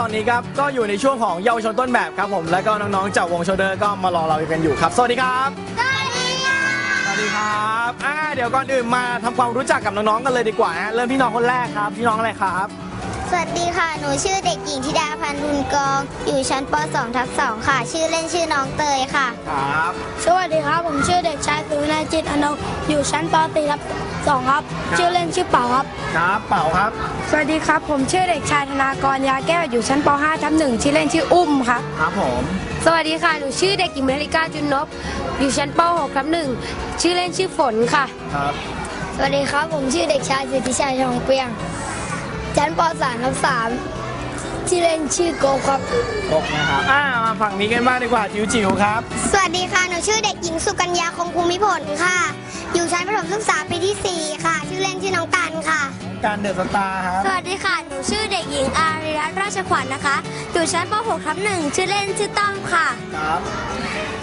ตอนนี้ครับก็อยู่ในช่วงของเยาวชนต้นแบบครับผมแล้วก็น้องๆจากวงโชเดอร์ก็มารอเรากันอยู่ครับ สวัสดีครับสวัสดีค่ะสวัสดีครับอ่าเดี๋ยวก่อนอื่นมาทำความรู้จักกับน้องๆกันเลยดีกว่าฮะเริ่มที่น้องคนแรกครับพี่น้องอะไรครับ สวัสดีค่ะ หนูชื่อเด็กหญิงธิดาพันธ์บุญกอง อยู่ชั้นป .2 ทับ2ค่ะ ชื่อเล่นชื่อน้องเตยค่ะ ครับ สวัสดีครับ ผมชื่อเด็กชายสุวินัยจิตอนงอยู่ชั้นป .4 ทับ 2ครับ ชื่อเล่นชื่อเป๋าครับ ครับเป่าครับ สวัสดีครับ ผมชื่อเด็กชายธนากรยาแก้วอยู่ชั้นป .5 ทับ1ชื่อเล่นชื่ออุ้มครับ ครับผม สวัสดีค่ะ หนูชื่อเด็กหญิงเมริกาจุนนบอยู่ชั้นป .6 ครับหนึ่งชื่อเล่นชื่อฝนค่ะ ครับ สวัสดีครับ ผมชื่อเด็กชายสิทธิชัยทองเปียง ชั้นป .3 ทับ3 ชื่อเล่นชื่อโกครับ กบนะครับ อ่ามาฝั่งนี้กันบ้างดีกว่าจิ๋วจิ๋วๆครับ สวัสดีค่ะ หนูชื่อเด็กหญิงสุกัญญาคงภูมิผลค่ะ อยู่ชั้นประถมศึกษาปีที่ 4 ค่ะ ชื่อเล่นชื่อน้องกันค่ะ การเดอะสตาร์ครับ สวัสดีค่ะ หนูชื่อเด็กหญิงอารีรัตน์ราชขวัญนะคะ อยู่ชั้นป .6 ทับ1ชื่อเล่นชื่อต้อมค่ะ ครับ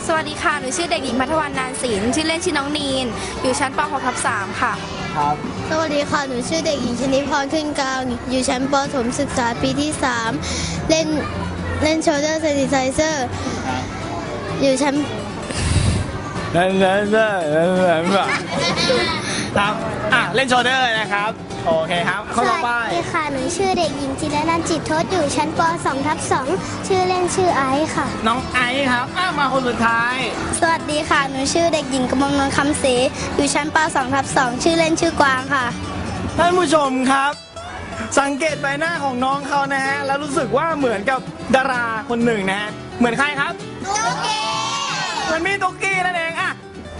สวัสดีค่ะ หนูชื่อเด็กหญิงพัทวันนานศิลป์ชื่อเล่นชื่อน้องนีน อยู่ชั้นป .6 ทับ3ค่ะ ครับ สวัสดีค่ะ หนูชื่อเด็กหญิงชนิพรขึ้นกลาง อยู่ชั้นปฐมศึกษาปีที่ 3 เล่นเล่นโชเดอร์เซนิไซเซอร์ อยู่ชั้นเล่นเล่นเล่นเล่นเล่นครับอะเล่นโชเดอร์นะครับ โอเคครับสเข้าต่อไปวัสดีค่ะ หนูชื่อเด็กหญิงจิรนันท์จิตทศอยู่ชั้นป .2 ทับ2ชื่อเล่นชื่อไอซ์ค่ะ น้องไอซ์ครับอะมาคนสุดท้าย สวัสดีค่ะ หนูชื่อเด็กหญิงกมลนนท์คำศรีอยู่ชั้นป .2 ทับ2ชื่อเล่นชื่อกวางค่ะ ท่านผู้ชมครับ สังเกตใบหน้าของน้องเขานะฮะแล้วรู้สึกว่าเหมือนกับดาราคนหนึ่งนะฮะเหมือนใครครับเหมือนพี่ตุ๊กกี้นั่นเองอะ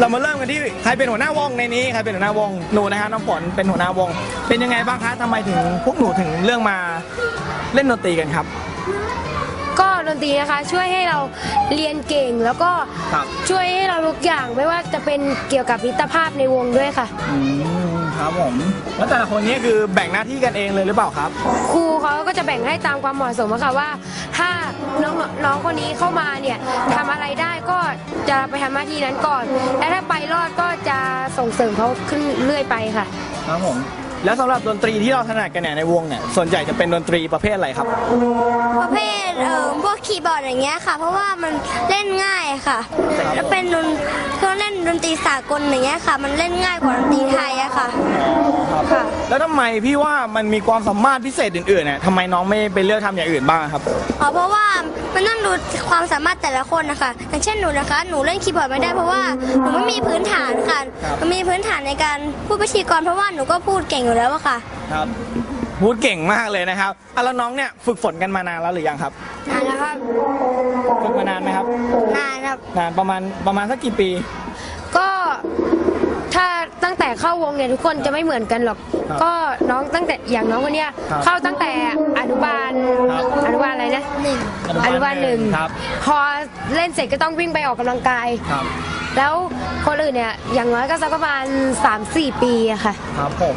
เรามาเริ่มกันที่ใครเป็นหัวหน้าวงในนี้ใครเป็นหัวหน้าวงหนูนะฮะน้องฝนเป็นหัวหน้าวง เป็นยังไงบ้างคะทำไมถึงพวกหนูถึงเรื่องมาเล่นดนตรีกันครับ ก็ดนตรีนะคะช่วยให้เราเรียนเก่งแล้วก็ครับ ช่วยให้เราทุกอย่างไม่ว่าจะเป็นเกี่ยวกับมิตรภาพในวงด้วยค่ะ อืมครับผมแล้วแต่ละคนนี้คือแบ่งหน้าที่กันเองเลยหรือเปล่าครับ ครูเขาก็จะแบ่งให้ตามความเหมาะสมอะค่ะว่า ถ้า น้องน้องคนนี้เข้ามาเนี่ยทำอะไรได้ก็จะไปทำหน้าที่นั้นก่อน และถ้าไปรอดก็จะส่งเสริมเขาขึ้นเรื่อยไปค่ะ ครับผม แล้วสำหรับดนตรีที่เราถนัดกันเนี่ยในวงเนี่ยส่วนใหญ่จะเป็นดนตรีประเภทอะไรครับ ประเภท เอ่อพวกคีย์บอร์ดอย่างเงี้ยค่ะ เพราะว่ามันเล่นง่ายค่ะ แล้วเป็นดนเครื่องเล่นดนตรีสากลอย่างเงี้ยค่ะ มันเล่นง่ายกว่าดนตรีไทยอะค่ะ ค่ะ แล้วทำไมพี่ว่ามันมีความสามารถพิเศษอื่นๆเนี่ยทำไมน้องไม่ไปเลือกทำอย่างอื่นบ้างครับ อ๋อเพราะว่ามันต้องดูความสามารถแต่ละคนนะคะอย่างเช่นหนูนะคะ หนูเล่นคีย์บอร์ดไม่ได้เพราะว่าหนูไม่มีพื้นฐานค่ะครับหนูมีพื้นฐานในการพูดพิธีกร เพราะว่าหนูก็พูดเก่งอยู่แล้วอะค่ะ ครับ พูดเก่งมากเลยนะครับอะแล้วน้องเนี่ยฝึกฝนกันมานานแล้วหรือยังครับ นานแล้วครับฝึกมานานไหมครับ นานครับ นานประมาณประมาณสักกี่ปี ก็ถ้าตั้งแต่เข้าวงเนี่ยทุกคนจะไม่เหมือนกันหรอก ครับก็น้องตั้งแต่อย่างน้องคนเนี้ยครับเข้าตั้งแต่อนุบาลครับ อนุบาลอะไรนะหนึ่งอนุบาลหนึ่งครับ พอเล่นเสร็จก็ต้องวิ่งไปออกกำลังกาย ครับ แล้วคนอื่นเนี่ยอย่างน้อยก็สักประมาณ3-4 ปีอะค่ะ ครับผม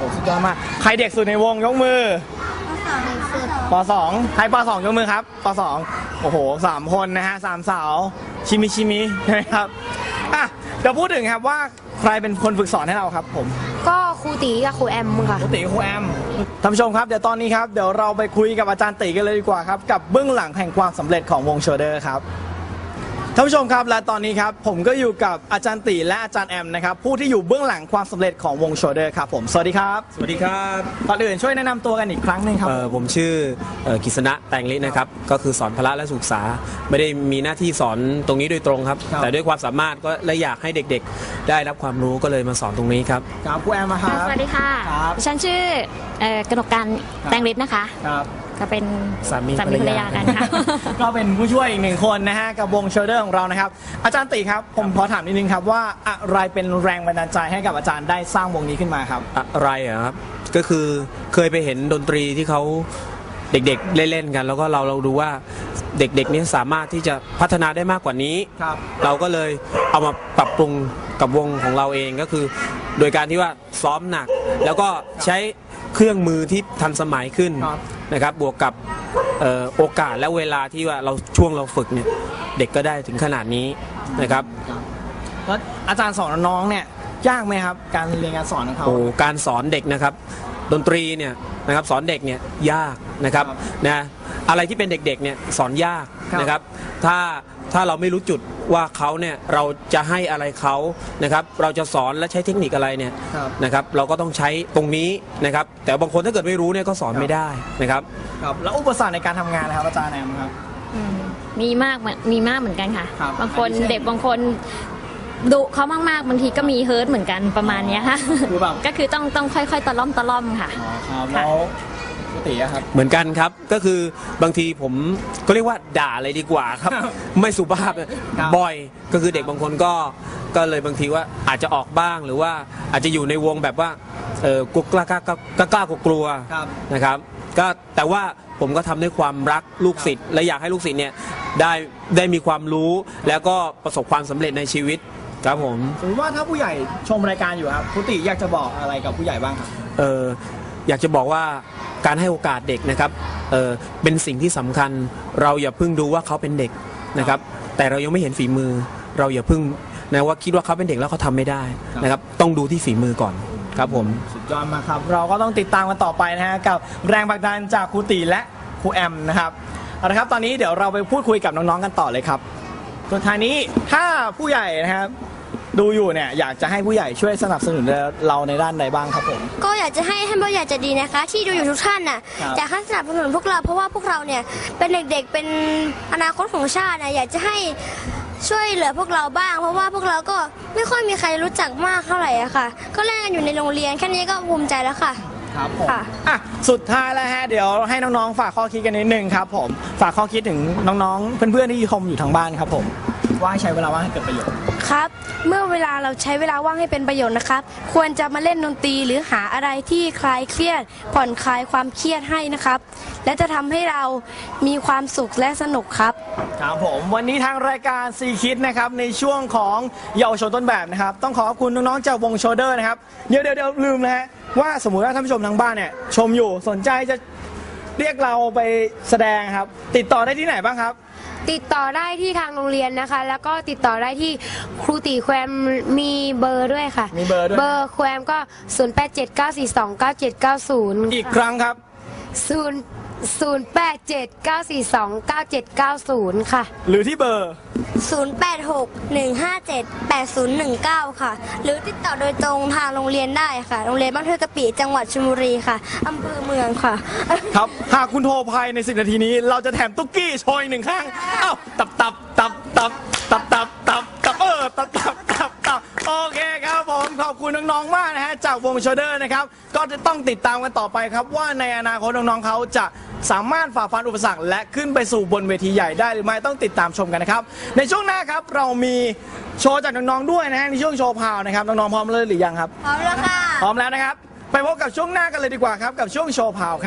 โอ้สุดยอดมาก ใครเด็กสุดในวงยกมือปสองใครปสองยกมือครับปสองโอ้โหสามคนนะฮะสามสาวชิมิชิมิใช่ไหมครับอะเดี๋ยวพูดถึงครับว่าใครเป็นคนฝึกสอนให้เราครับผม ก็ครูตีกับครูแอมค่ะครูตีครูแอมท่านผู้ชมครับเดี๋ยวตอนนี้ครับเดี๋ยวเราไปคุยกับอาจารย์ตีกันเลยดีกว่าครับ กับเบื้องหลังแห่งความสำเร็จของวงโชเดอร์ครับ ท่านผู้ชมครับและตอนนี้ครับผมก็อยู่กับอาจารย์ตีและอาจารย์แอมนะครับผู้ที่อยู่เบื้องหลังความสำเร็จของวงโชเดอร์ครับผมสวัสดีครับสวัสดีครับก่อนอื่นช่วยแนะนำตัวกันอีกครั้งหนึ่งครับ เอ่อผมชื่อเอ่อกิษณะแตงลินะครับ ก็คือสอนพละและศึกษา ไม่ได้มีหน้าที่สอนตรงนี้โดยตรงครับ ครับ แต่ด้วยความสามารถก็และอยากให้เด็กๆ ได้รับความรู้ก็เลยมาสอนตรงนี้ครับ ครับครูแอมนะครับ สวัสดีค่ะ ครับ ดิฉันชื่อเอ่อกนกการแตงฤทธิ์นะคะ ครับ ก็เป็นสามีภรรภรรยายากันค่ะ ก็เป็นผู้ช่วยอีกหนึ่งคนนะฮะกับวงโชเดอร์ของเรานะครับ อาจารย์ตีครับผมขอถามนิดนึงครับว่าอะไรเป็นแรงบันดาลใจให้กับอาจารย์ได้สร้างวงนี้ขึ้นมาครับ อะไรอะครับก็คือเคยไปเห็นดนตรีที่เขาเด็กๆเล่นๆกัน แล้วก็เราเราดูว่าเด็กๆเนี่ยสามารถที่จะพัฒนาได้มากกว่านี้ครับเราก็เลยเอามาปรับปรุงกับวงของเราเองก็คือ โดยการที่ว่าซ้อมหนัก แล้วก็ใช้ เครื่องมือที่ทันสมัยขึ้นครับ นะครับ บวกกับเอ่อโอกาสและเวลาที่ว่าเราช่วงเราฝึกเนี่ยเด็กก็ได้ถึงขนาดนี้นะครับ แล้วอาจารย์สอนน้องๆเนี่ยยากไหมครับ การเรียนการสอนของเขา โอ้การสอนเด็กนะครับ ดนตรีเนี่ยนะครับสอนเด็กเนี่ยยากนะครับครับนะอะไรที่เป็นเด็กๆเนี่ยสอนยากครับนะครับ ถ้า ถ้าเราไม่รู้จุดว่าเขาเนี่ยเราจะให้อะไรเขานะครับ เราจะสอนและใช้เทคนิคอะไรเนี่ยครับ นะครับ เราก็ต้องใช้ตรงนี้นะครับ แต่บางคนถ้าเกิดไม่รู้เนี่ยก็สอนไม่ได้นะครับ ครับ แล้วอุปสรรคในการทำงานนะครับอาจารย์แอมครับมีมากเหมือนมีมากเหมือนกันค่ะ ครับบางคนอันนี้เช่นเด็กบางคนดุเขามากๆบางทีก็มีเฮิร์ตเหมือนกันประมาณเนี้ยค่ะ คือแบบ ก็คือต้องต้องค่อยๆตะล่อมตะล่อมค่ะ อ๋อครับ แล้ว ปกติอะครับ เหมือนกันครับก็คือบางทีผมก็เรียกว่าด่าเลยดีกว่าครับ ไม่สุภาพครับบ่อยก็คือเด็กบางคนก็ก็เลยบางทีว่าอาจจะออกบ้างหรือว่าอาจจะอยู่ในวงแบบว่าเออกลัวกล้ากล้ากล้ากล้ากล้ากลัวๆครับนะครับ ก็แต่ว่าผมก็ทำด้วยความรักลูกศิษย์และอยากให้ลูกศิษย์เนี่ยได้ได้มีความรู้แล้วก็ประสบความสำเร็จในชีวิตครับผม สมมติว่าถ้าผู้ใหญ่ชมรายการอยู่ครับพุติอยากจะบอกอะไรกับผู้ใหญ่บ้างครับ เอออยากจะบอกว่า การให้โอกาสเด็กนะครับเเป็นสิ่งที่สำคัญ เราอย่าเพิ่งดูว่าเขาเป็นเด็กนะครับ แต่เรายังไม่เห็นฝีมือ เราอย่าเพิ่งนะว่าคิดว่าเขาเป็นเด็กแล้วเขาทำไม่ได้นะครับต้องดูที่ฝีมือก่อนครับผมสุดยอดมากครับเราก็ต้องติดตามกันต่อไปนะฮะกับแรงผลักดันจากครูตีและครูแอมนะครับเอาละครับตอนนี้เดี๋ยวเราไปพูดคุยกับน้องๆกันต่อเลยครับส่วนทางนี้ถ้าผู้ใหญ่นะครับ ดูอยู่เนี่ยอยากจะให้ผู้ใหญ่ช่วยสนับสนุนเราในด้านใดบ้างครับผม ก็อยากจะให้ท่านผู้ใหญ่ใจะดีนะคะ ที่ดูอยู่ทุกท่านน่ะครับ อยากให้สนับสนุนพวกเราเพราะว่าพวกเราเนี่ยเป็นเด็กๆเป็นอนาคตของชาตินะอยากจะให้ช่วยเหลือพวกเราบ้าง เพราะว่าพวกเราก็ไม่ค่อยมีใครรู้จักมากเท่าไหร่อะค่ะ ก็เล่นกันอยู่ในโรงเรียนแค่นี้ก็ภูมิใจแล้วค่ะ ครับผมค่ะ อะสุดท้ายแล้วฮะเดี๋ยวให้น้องๆ ฝากข้อคิดกันนิดนึงครับผมฝากข้อคิดถึงน้องๆ เพื่อนๆที่ชมอยู่ทางบ้านครับผม ว่าให้ใช้เวลาว่างให้เกิดประโยชน์ ครับ เมื่อเวลาเราใช้เวลาว่างให้เป็นประโยชน์นะครับ ควรจะมาเล่นดนตรีหรือหาอะไรที่คลายเครียด ผ่อนคลายความเครียดให้นะครับ และจะทำให้เรามีความสุขและสนุกครับ ครับผมวันนี้ทางรายการซีคิดนะครับในช่วงของเยาวชนต้นแบบนะครับ ต้องขอขอบคุณน้องๆจากวงโชเดอร์นะครับเดี๋ยวเดี๋ยวเดี๋ยวลืมนะฮะว่าสมมุติว่าท่านผู้ชมทางบ้านเนี่ยชมอยู่สนใจจะเรียกเราไปแสดงครับ ติดต่อได้ที่ไหนบ้างครับ ติดต่อได้ที่ทางโรงเรียนนะคะ แล้วก็ติดต่อได้ที่ครูตีแควมมีเบอร์ด้วยค่ะ มีเบอร์ด้วย เบอร์แควมก็ 0 8 7 9 4 2 9 7 9 0 อีกครั้งครับ 0 0 8 7 9 4 2 9 7 9 0 ค่ะ หรือที่เบอร์ 0861578019 ค่ะ หรือติดต่อโดยตรงทางโรงเรียนได้ค่ะ โรงเรียนบ้านเทอกะปิจังหวัดชลบุรีค่ะอำเภอเมืองค่ะ ครับ หากคุณโทรภายในสินาทีนี้ เราจะแถมตุ๊กกี้โชยหนึ่งข้าง เอ้า ตับตับตับตับตับตับ อบคุณน้องๆมากนะฮะจากวงโชเดอร์นะครับ ก็จะต้องติดตามกันต่อไปครับ ว่าในอนาคตน้องๆเขาจะสามารถฝ่าฟันอุปสรรค และขึ้นไปสู่บนเวทีใหญ่ได้หรือไม่ต้องติดตามชมกันนะครับ ในช่วงหน้าครับเรามีโชว์จากน้องๆด้วยนะฮะในช่วงโชว์พาวนะครับน้องๆพร้อมเลยหรือยังครับ พร้อมแล้วค่ะ พร้อมแล้วนะครับ ไปพบกับช่วงหน้ากันเลยดีกว่าครับกับช่วงโชว์พาวครับ